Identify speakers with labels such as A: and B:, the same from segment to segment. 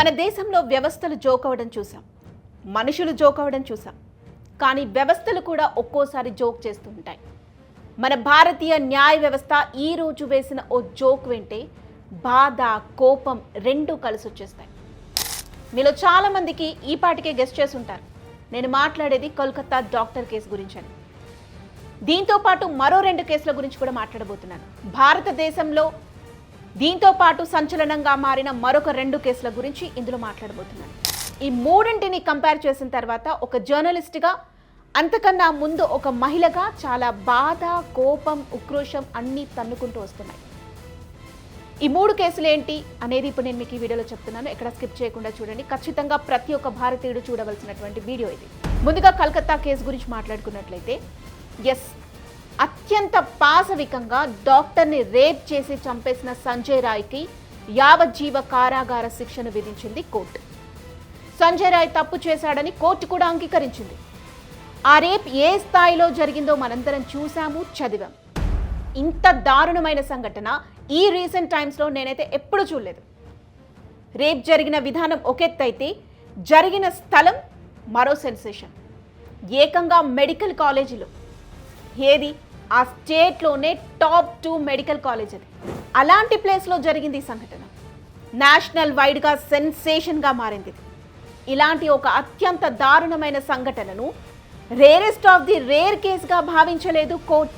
A: మన దేశంలో వ్యవస్థలు జోకవడం చూసాం. మనుషులు జోకవడం చూసాం. కానీ వ్యవస్థలు కూడా ఒక్కోసారి జోక్ చేస్తూ ఉంటాయి. మన భారతీయ న్యాయ వ్యవస్థ ఈ రోజు వేసిన ఓ జోక్ వింటే బాధ కోపం రెండూ కలిసి వచ్చేస్తాయి మీలో చాలామందికి ఈ పాటికే గెస్ట్ చేసి ఉంటారు. నేను మాట్లాడేది కోల్కతా డాక్టర్ కేసు గురించి అని దీంతో పాటు మరో రెండు కేసుల గురించి కూడా మాట్లాడబోతున్నాను. భారతదేశంలో దీంతో పాటు సంచలనంగా మారిన మరొక రెండు కేసుల గురించి ఇందులో మాట్లాడబోతున్నాను. ఈ మూడింటిని కంపేర్ చేసిన తర్వాత ఒక జర్నలిస్ట్గా అంతకన్నా ముందు ఒక మహిళగా చాలా బాధ కోపం ఉక్రోషం అన్నీ తన్నుకుంటూ వస్తున్నాయి. ఈ మూడు కేసులు ఏంటి అనేది ఇప్పుడు నేను మీకు ఈ వీడియోలో చెప్తున్నాను. ఎక్కడ స్కిప్ చేయకుండా చూడండి. ఖచ్చితంగా ప్రతి ఒక్క భారతీయుడు చూడవలసినటువంటి వీడియో ఇది. ముందుగా కలకత్తా కేసు గురించి మాట్లాడుకున్నట్లయితే ఎస్ అత్యంత పాశవికంగా డాక్టర్ని రేప్ చేసి చంపేసిన సంజయ్ రాయ్కి యావజ్జీవ కారాగార శిక్షను విధించింది కోర్టు. సంజయ్ రాయ్ తప్పు చేశాడని కోర్టు కూడా అంగీకరించింది. ఆ రేప్ ఏ స్థాయిలో జరిగిందో మనందరం చూశాము చదివాం. ఇంత దారుణమైన సంఘటన ఈ రీసెంట్ టైమ్స్లో నేనైతే ఎప్పుడూ చూడలేదు. రేప్ జరిగిన విధానం ఒకెత్తైతే జరిగిన స్థలం మరో సెన్సేషన్. ఏకంగా మెడికల్ కాలేజీలో. ఏది? ఆ స్టేట్లోనే టాప్ టూ మెడికల్ కాలేజ్ అది. అలాంటి ప్లేస్లో జరిగింది ఈ సంఘటన. నేషనల్ వైడ్గా సెన్సేషన్గా మారింది ఇలాంటి ఒక అత్యంత దారుణమైన సంఘటనను రేరెస్ట్ ఆఫ్ ది రేర్ కేసుగా భావించలేదు కోర్ట్.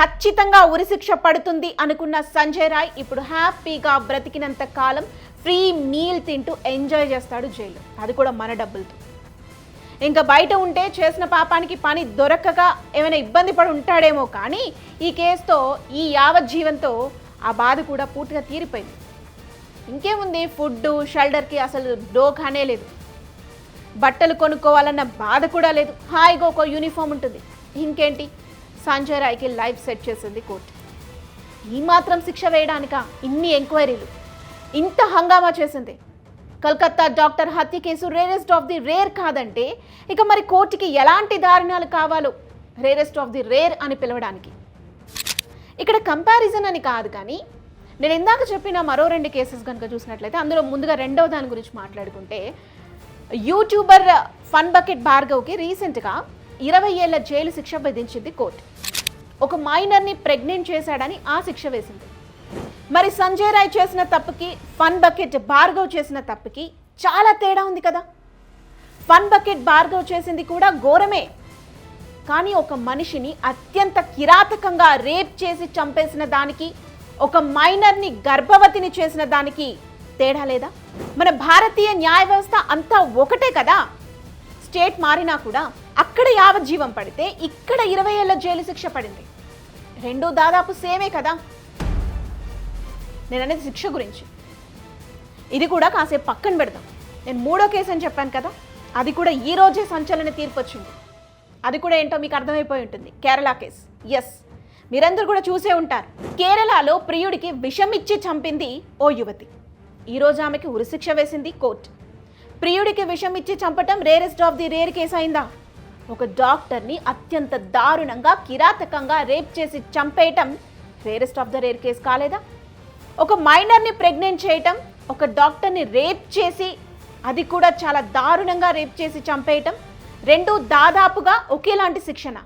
A: ఖచ్చితంగా ఉరిశిక్ష పడుతుంది అనుకున్న సంజయ్ రాయ్ ఇప్పుడు హ్యాపీగా బ్రతికినంత కాలం ఫ్రీ మీల్ తింటూ ఎంజాయ్ చేస్తాడు జైలు అది కూడా మన డబ్బులతో. ఇంకా బయట ఉంటే చేసిన పాపానికి పని దొరకక ఏమైనా ఇబ్బంది పడి ఉంటాడేమో కానీ ఈ కేసుతో ఈ యావజ్జీవంతో ఆ బాధ కూడా పూర్తిగా తీరిపోయింది. ఇంకేముంది? ఫుడ్ షెల్టర్కి అసలు డోఖానే లేదు. బట్టలు కొనుక్కోవాలన్న బాధ కూడా లేదు. హాయిగా ఒక యూనిఫామ్ ఉంటుంది. ఇంకేంటి? సంజయ్ రాయ్కి లైఫ్ సెట్ చేసింది కోర్టు. ఈ మాత్రం శిక్ష వేయడానిక? ఇన్ని ఎంక్వైరీలు. ఇంత హంగామా చేసింది. కలకత్తా డాక్టర్ హత్య case rarest of the rare కాదంటే ఇక మరి కోర్టుకి ఎలాంటి దారుణాలు కావాలో? రేరెస్ట్ ఆఫ్ ది రేర్ అని పిలవడానికి. ఇక్కడ కంపారిజన్ అని కాదు కానీ నేను ఇందాక చెప్పిన మరో రెండు కేసెస్ కనుక చూసినట్లయితే అందులో ముందుగా రెండవ దాని గురించి మాట్లాడుకుంటే యూట్యూబర్ ఫన్ బకెట్ భార్గవ్కి రీసెంట్గా ఇరవై ఏళ్ళ జైలు శిక్ష విధించింది కోర్టు. ఒక మైనర్ని ప్రెగ్నెంట్ చేశాడని ఆ శిక్ష వేసింది. మరి సంజయ్ రాయ్ చేసిన తప్పుకి ఫన్ బకెట్ భార్గవ్ చేసిన తప్పుకి చాలా తేడా ఉంది కదా. ఫన్ బకెట్ భార్గవ్ చేసింది కూడా ఘోరమే. కానీ ఒక మనిషిని అత్యంత కిరాతకంగా రేప్ చేసి చంపేసిన దానికి ఒక మైనర్ని గర్భవతిని చేసిన దానికి తేడా లేదా? మన భారతీయ న్యాయ వ్యవస్థ అంతా ఒకటే కదా. స్టేట్ మారినా కూడా అక్కడ యావజ్జీవం పడితే ఇక్కడ ఇరవై ఏళ్ళ జైలు శిక్ష పడింది. రెండు దాదాపు సేమే కదా. నేను అనేది శిక్ష గురించి. ఇది కూడా కాసేపు పక్కన పెడదాం. నేను మూడో కేసు అని చెప్పాను కదా అది కూడా ఈ రోజే సంచలన తీర్పు వచ్చింది. అది కూడా ఏంటో మీకు అర్థమైపోయి ఉంటుంది. కేరళ కేసు. ఎస్ మీరందరూ కూడా చూసే ఉంటారు. కేరళలో ప్రియుడికి విషం ఇచ్చి చంపింది ఓ యువతి. ఈ రోజు ఆమెకి ఉరిశిక్ష వేసింది కోర్టు. ప్రియుడికి విషం ఇచ్చి చంపటం rarest of the rare case అయిందా? ఒక డాక్టర్ని అత్యంత దారుణంగా కిరాతకంగా రేప్ చేసి చంపేయటం rarest of the rare case కాలేదా? ఒక మైనర్ని ప్రెగ్నెంట్ చేయటం ఒక డాక్టర్ని రేప్ చేసి అది కూడా చాలా దారుణంగా రేప్ చేసి చంపేయటం రెండు దాదాపుగా ఒకేలాంటి శిక్షణ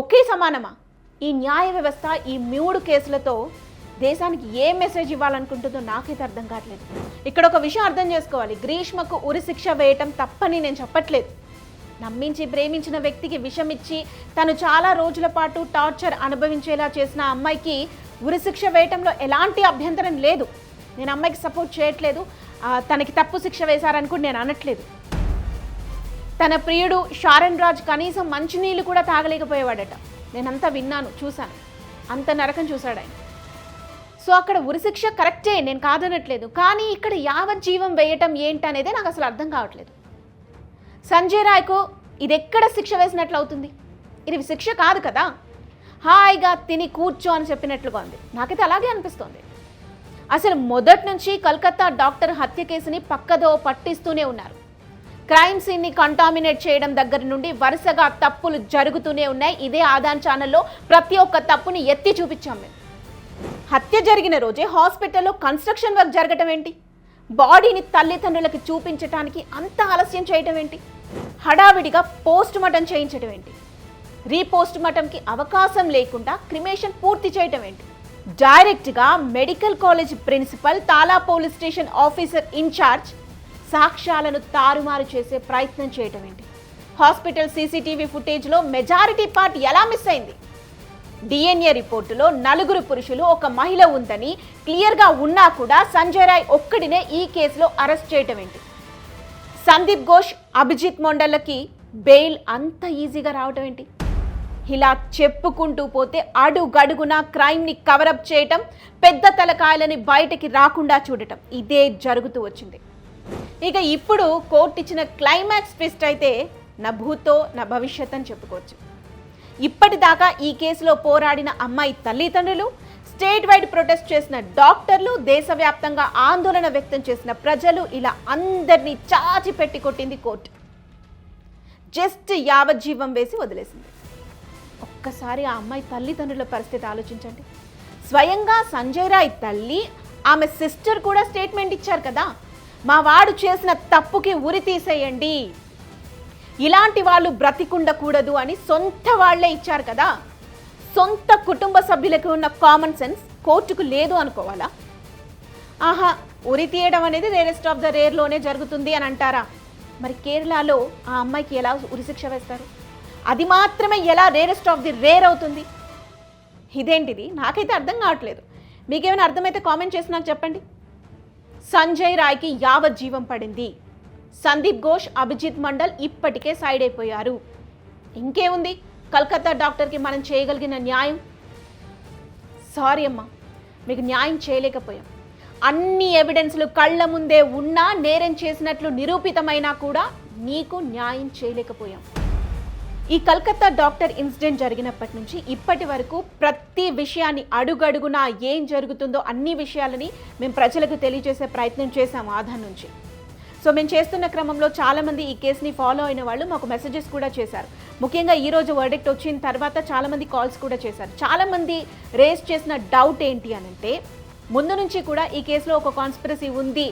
A: ఒకే సమానమా? ఈ న్యాయ వ్యవస్థ ఈ మూడు కేసులతో దేశానికి ఏ మెసేజ్ ఇవ్వాలనుకుంటుందో నాకైతే అర్థం కావట్లేదు. ఇక్కడ ఒక విషయం అర్థం చేసుకోవాలి. గ్రీష్మకు ఉరి శిక్ష వేయటం తప్పని నేను చెప్పట్లేదు. నమ్మించి ప్రేమించిన వ్యక్తికి విషం ఇచ్చి తను చాలా రోజుల పాటు టార్చర్ అనుభవించేలా చేసిన అమ్మాయికి ఉరిశిక్ష వేయటంలో ఎలాంటి అభ్యంతరం లేదు. నేను అమ్మాయికి సపోర్ట్ చేయట్లేదు. తనకి తప్పు శిక్ష వేశారని కూడా నేను అనట్లేదు. తన ప్రియుడు షారన్ రాజ్ కనీసం మంచినీళ్ళు కూడా తాగలేకపోయేవాడట. నేనంతా విన్నాను చూశాను. అంత నరకం చూశాడు ఆయన. సో అక్కడ ఉరిశిక్ష కరెక్టే నేను కాదనట్లేదు. కానీ ఇక్కడ యావజ్జీవం వేయటం ఏంటనేదే నాకు అసలు అర్థం కావట్లేదు. సంజయ్ రాయ్కు ఇది ఎక్కడ శిక్ష వేసినట్లు అవుతుంది? ఇది శిక్ష కాదు కదా? హాయిగా తిని కూర్చో అని చెప్పినట్లుగా ఉంది. నాకైతే అలాగే అనిపిస్తోంది. అసలు మొదటి నుంచి కలకత్తా డాక్టర్ హత్య కేసుని పక్కదో పట్టిస్తూనే ఉన్నారు. క్రైమ్ సీన్ని కంటామినేట్ చేయడం దగ్గర నుండి వరుసగా తప్పులు జరుగుతూనే ఉన్నాయి. ఇదే ఆదాన్ ఛానల్లో ప్రతి ఒక్క తప్పుని ఎత్తి చూపించాం మేము. హత్య జరిగిన రోజే హాస్పిటల్లో కన్స్ట్రక్షన్ వర్క్ జరగటం ఏంటి? బాడీని తల్లిదండ్రులకు చూపించడానికి అంత ఆలస్యం చేయటం ఏంటి? హడావిడిగా పోస్ట్ మార్టం చేయించడం ఏంటి? రీపోస్ట్ మార్టంకి అవకాశం లేకుండా క్రిమేషన్ పూర్తి చేయటం ఏంటి? డైరెక్ట్గా medical college principal Tala police station officer in charge సాక్ష్యాలను తారుమారు చేసే ప్రయత్నం చేయటం ఏంటి? హాస్పిటల్ సీసీటీవీ ఫుటేజ్లో మెజారిటీ పార్ట్ ఎలా మిస్ అయింది? డిఎన్ఏ రిపోర్టులో నలుగురు పురుషులు ఒక మహిళ ఉందని క్లియర్గా ఉన్నా కూడా సంజయ్ రాయ్ ఒక్కడినే ఈ కేసులో అరెస్ట్ చేయటం ఏంటి? సందీప్ ఘోష్ అభిజిత్ మొండలకి బెయిల్ అంత ఈజీగా రావడం ఏంటి? ఇలా చెప్పుకుంటూ పోతే అడుగడుగున క్రైమ్ని కవరప్ చేయటం పెద్ద తలకాయలని బయటకి రాకుండా చూడటం ఇదే జరుగుతూ వచ్చింది. ఇక ఇప్పుడు కోర్టు ఇచ్చిన క్లైమాక్స్ ట్విస్ట్ అయితే నా భూతో నా భవిష్యత్ అని చెప్పుకోవచ్చు. ఇప్పటిదాకా ఈ కేసులో పోరాడిన అమ్మాయి తల్లిదండ్రులు స్టేట్ వైడ్ ప్రొటెస్ట్ చేసిన డాక్టర్లు దేశవ్యాప్తంగా ఆందోళన వ్యక్తం చేసిన ప్రజలు ఇలా అందరినీ చాచి పెట్టి కొట్టింది కోర్టు. జస్ట్ యావజ్జీవం వేసి వదిలేసింది. ఒక్కసారి ఆ అమ్మాయి తల్లిదండ్రుల పరిస్థితి ఆలోచించండి. స్వయంగా సంజయ్ రాయ్ తల్లి ఆమె సిస్టర్ కూడా స్టేట్మెంట్ ఇచ్చారు కదా. మా వాడు చేసిన తప్పుకి ఉరి తీసేయండి. ఇలాంటి వాళ్ళు బ్రతికుండకూడదు అని సొంత వాళ్ళే ఇచ్చారు కదా. సొంత కుటుంబ సభ్యులకు ఉన్న కామన్ సెన్స్ కోర్టుకు లేదు అనుకోవాలా? ఆహా ఉరి తీయడం అనేది రేరెస్ట్ ఆఫ్ ద రేర్లోనే జరుగుతుంది అని అంటారా? మరి కేరళలో ఆ అమ్మాయికి ఎలా ఉరిశిక్ష వేస్తారు? అది మాత్రమే ఎలా రేరెస్ట్ ఆఫ్ ది రేర్ అవుతుంది? ఇదేంటిది? నాకైతే అర్థం కావట్లేదు. మీకేమైనా అర్థమైతే కామెంట్ చేసి నాకు చెప్పండి. సంజయ్ రాయ్కి యావత్ జీవం పడింది. సందీప్ ఘోష్ అభిజిత్ మండల్ ఇప్పటికే సైడ్ అయిపోయారు. ఇంకేముంది? కలకత్తా డాక్టర్కి మనం చేయగలిగిన న్యాయం? సారీ అమ్మా మీకు న్యాయం చేయలేకపోయాం. అన్ని ఎవిడెన్స్లు కళ్ళ ముందే ఉన్నా నేరం చేసినట్లు నిరూపితమైనా కూడా నీకు న్యాయం చేయలేకపోయాం. ఈ కల్కత్తా డాక్టర్ ఇన్సిడెంట్ జరిగినప్పటి నుంచి ఇప్పటి వరకు ప్రతి విషయాన్ని అడుగడుగునా ఏం జరుగుతుందో అన్ని విషయాలని మేము ప్రజలకు తెలియజేసే ప్రయత్నం చేశాము ఆధార్ నుంచి. సో మేము చేస్తున్న క్రమంలో చాలామంది ఈ కేసుని ఫాలో అయిన వాళ్ళు మాకు మెసేజెస్ కూడా చేశారు. ముఖ్యంగా ఈరోజు వర్డిక్ట్ వచ్చిన తర్వాత చాలామంది కాల్స్ కూడా చేశారు. చాలామంది రేస్ చేసిన డౌట్ ఏంటి అని అంటే ముందు నుంచి కూడా ఈ కేసులో ఒక కాన్స్పిరసీ ఉంది.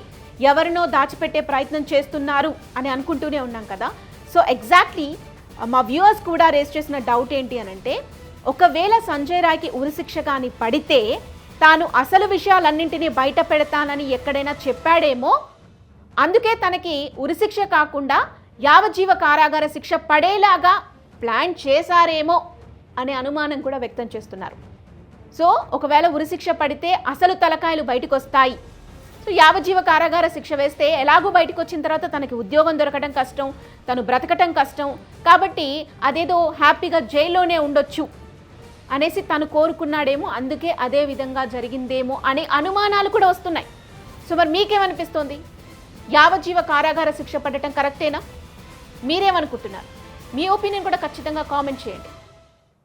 A: ఎవరినో దాచిపెట్టే ప్రయత్నం చేస్తున్నారు అని అనుకుంటూనే ఉన్నాం కదా. సో ఎగ్జాక్ట్లీ మా వ్యూవర్స్ కూడా రేస్ చేసిన డౌట్ ఏంటి అని అంటే ఒకవేళ సంజయ్ రాయ్కి ఉరిశిక్ష కానీ పడితే తాను అసలు విషయాలన్నింటినీ బయట పెడతానని ఎక్కడైనా చెప్పాడేమో అందుకే తనకి ఉరిశిక్ష కాకుండా యావజ్జీవ కారాగార శిక్ష పడేలాగా ప్లాన్ చేశారేమో అనే అనుమానం కూడా వ్యక్తం చేస్తున్నారు. సో ఒకవేళ ఉరిశిక్ష పడితే అసలు తలకాయలు బయటకు వస్తాయి సో యావజీవ కారాగార శిక్ష వేస్తే ఎలాగో బయటకు వచ్చిన తర్వాత తనకి ఉద్యోగం దొరకడం కష్టం తను బ్రతకటం కష్టం. కాబట్టి అదేదో హ్యాపీగా జైల్లోనే ఉండొచ్చు అనేసి తను కోరుకున్నాడేమో అందుకే అదే విధంగా జరిగిందేమో అనే అనుమానాలు కూడా వస్తున్నాయి. సో మరి మీకేమనిపిస్తోంది? యావజ్జీవ కారాగార శిక్ష పడటం కరెక్టేనా? మీరేమనుకుంటున్నారు? మీ ఒపీనియన్ కూడా ఖచ్చితంగా కామెంట్ చేయండి.